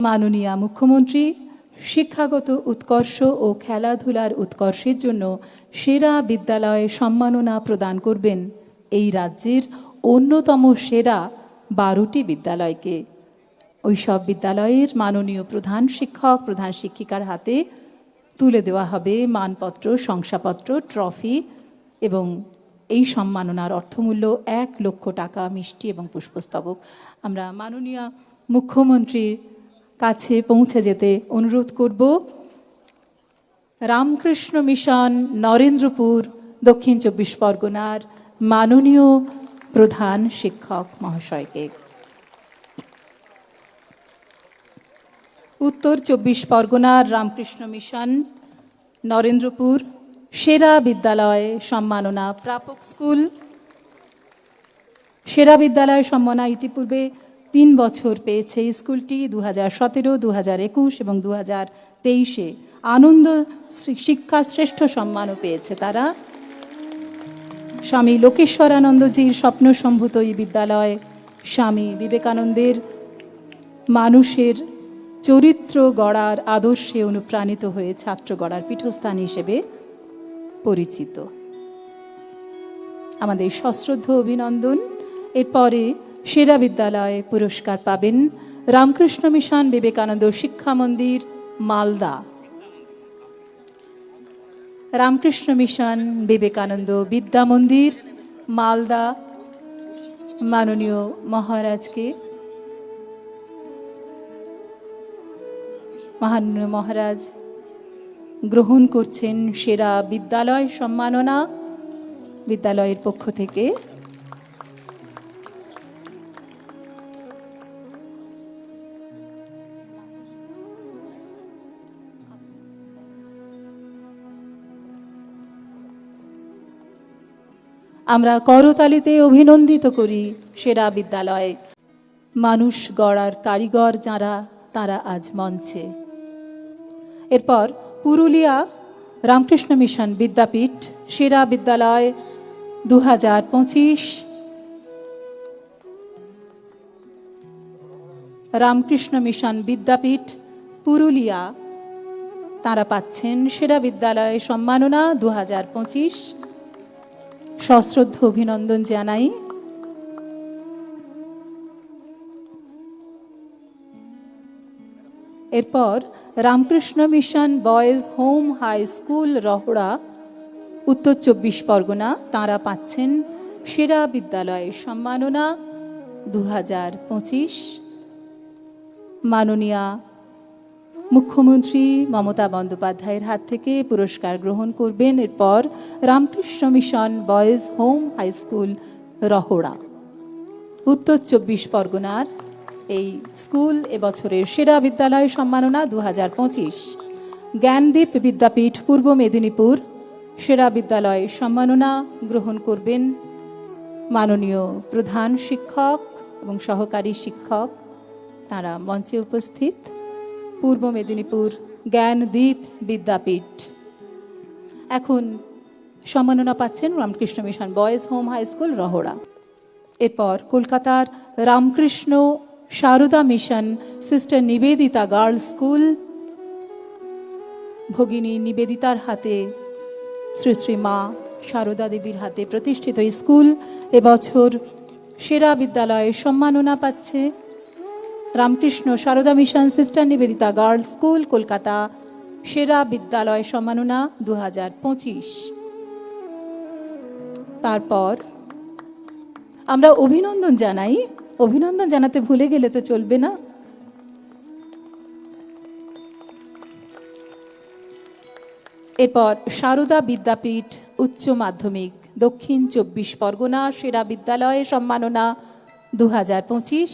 মাননীয় মুখ্যমন্ত্রী, শিক্ষাগত উৎকর্ষ ও খেলাধুলার উৎকর্ষের জন্য সেরা বিদ্যালয়ে সম্মাননা প্রদান করবেন এই রাজ্যের অন্যতম সেরা বারোটি বিদ্যালয়কে। ওই সব বিদ্যালয়ের মাননীয় প্রধান শিক্ষক, প্রধান শিক্ষিকার হাতে তুলে দেওয়া হবে মানপত্র, শংসাপত্র, ট্রফি এবং এই সম্মাননার অর্থমূল্য এক লক্ষ টাকা মিষ্টি এবং পুষ্পস্তবক। আমরা মাননীয় মুখ্যমন্ত্রীর কাছে পৌঁছে যেতে অনুরোধ করব। রামকৃষ্ণ মিশন, নরেন্দ্রপুর, দক্ষিণ চব্বিশ পরগনার মাননীয় প্রধান শিক্ষক মহাশয়কে। উত্তর চব্বিশ পরগনার রামকৃষ্ণ মিশন, নরেন্দ্রপুর, সেরা বিদ্যালয় সম্মাননা প্রাপক স্কুল, সেরা বিদ্যালয় সম্মাননা ইতিপূর্বে তিন বছর পেয়েছে স্কুলটি দু হাজার সতেরো দু হাজার একুশ এবং দু হাজার তেইশে। আনন্দ শিক্ষা শ্রেষ্ঠ সম্মানও পেয়েছে তারা। স্বামী লোকেশ্বরানন্দজির স্বপ্নসম্ভূত এই বিদ্যালয়। স্বামী বিবেকানন্দের মানুষের চরিত্র গড়ার আদর্শে অনুপ্রাণিত হয়ে ছাত্র গড়ার পীঠস্থান হিসেবে পরিচিত। আমাদের সশ্রদ্ধ অভিনন্দন। এরপরে সেরা বিদ্যালয় পুরস্কার পাবেন রামকৃষ্ণ মিশন বিবেকানন্দ শিক্ষা মন্দির, মালদা। রামকৃষ্ণ মিশন বিবেকানন্দ বিদ্যা মন্দির, মালদা। মাননীয় মহারাজকে, মাননীয় মহারাজ, গ্রহণ করছেন সেরা বিদ্যালয় সম্মাননা বিদ্যালয়ের পক্ষ থেকে। আমরা করতালিতে অভিনন্দিত করি সেরা বিদ্যালয়ে। মানুষ গড়ার কারিগর যারা, তারা আজ মঞ্চে। এরপর পুরুলিয়া রামকৃষ্ণ মিশন বিদ্যাপীঠ সেরা বিদ্যালয় দু হাজার পঁচিশ। রামকৃষ্ণ মিশন বিদ্যাপীঠ পুরুলিয়া। তারা পাচ্ছেন সেরা বিদ্যালয় সম্মাননা দু হাজার পঁচিশ। সশ্রদ্ধ অভিনন্দন জানাই। এরপর Ramakrishna mission boys home high school Rahara, উত্তর চব্বিশ পরগনা, তাঁরা পাচ্ছেন সেরা বিদ্যালয়ের সম্মাননা দু হাজার পঁচিশ। মাননীয়া মুখ্যমন্ত্রী মমতা বন্দ্যোপাধ্যায়ের হাত থেকে পুরস্কার গ্রহণ করবেন এরপর Ramakrishna mission boys home high school, Rahara. উত্তর চব্বিশ পরগনার এই স্কুল এবছরের সেরা বিদ্যালয় সম্মাননা দু হাজার পঁচিশ। জ্ঞানদীপ বিদ্যাপীঠ, পূর্ব মেদিনীপুর, সেরা বিদ্যালয় সম্মাননা গ্রহণ করবেন মাননীয় প্রধান শিক্ষক এবং সহকারী শিক্ষক। তারা মঞ্চে উপস্থিত। পূর্ব মেদিনীপুর জ্ঞানদ্বীপ বিদ্যাপীঠ। এখন সম্মাননা পাচ্ছেন Ramakrishna mission boys home high school, Rahara. এরপর কলকাতার Ramakrishna Sarada mission sister Nivedita girls school, ভগিনী নিবেদিতার হাতে শ্রী শ্রী মা সারদা দেবীর হাতে প্রতিষ্ঠিত স্কুল। এবছর সেরা বিদ্যালয়ে সম্মাননা পাচ্ছে Ramakrishna Sarada mission sister Nivedita girls school, Kolkata. সেরা বিদ্যালয় সম্মাননা দু হাজার পঁচিশ। তারপর আমরা অভিনন্দন জানাই। অভিনন্দন জানাতে ভুলে গেলে তো চলবে না। এরপর সারদা বিদ্যাপীঠ উচ্চ মাধ্যমিক, দক্ষিণ চব্বিশ পরগনা সেরা বিদ্যালয়ে সম্মাননা দু হাজার পঁচিশ।